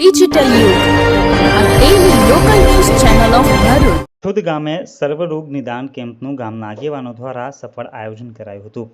Digital local news channel of Narud. ખુદ ગામે સર્વરોગ નિદાન કેમ્પનું ગામના આગેવાનો દ્વારા સફળ આયોજન કરાયું હતું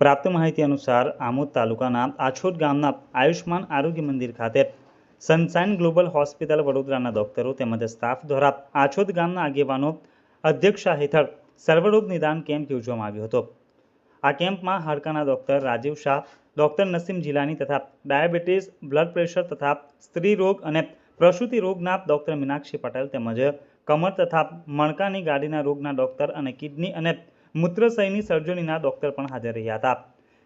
પ્રાપ્ત માહિતી અનુસાર, આમોદ તાલુકાના આછોદ ગામના આયુષ્માન આરોગ્ય મંદિર ખાતે સનશાઇન ગ્લોબલ હોસ્પિટલ વડોદરાના ડોક્ટરો તેમજ સ્ટાફ દ્વારા આછોદ ગામના આગેવાનો અધ્યક્ષા હેઠળ સર્વરોગ નિદાન કેમ્પ યોજવામાં આવ્યો હતો આ કેમ્પમાં હાડકાના ડોક્ટર રાજીવ શાહ ડોક્ટર નસીમ જિલાની તથા ડાયાબિટીસ, બ્લડ પ્રેશર તથા સ્ત્રી રોગ અને પ્રસૂતિ રોગના ડોક્ટર મીનાક્ષી પટેલ તેમજ કમર તથા મણકાની ગાડીના રોગના ડોક્ટર અને કિડની અને મૂત્રશયની સર્જરીના ડોક્ટર પણ હાજર રહ્યા હતા.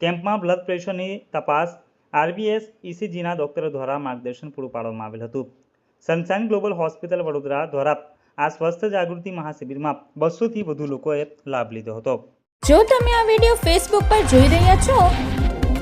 કેમ્પમાં બ્લડ પ્રેશરની તપાસ આરબીએસ ઇસીજીના ડોક્ટરો દ્વારા માર્ગદર્શન પૂરું પાડવામાં આવેલ હતું. સનશાઇન ગ્લોબલ હોસ્પિટલ વડોદરા દ્વારા આ સ્વસ્થ જાગૃતિ મહાશિબિરમાં બસોથી વધુ લોકોએ લાભ લીધો હતો. જો તમે આ વિડિયો ફેસબુક પર જોઈ રહ્યા છો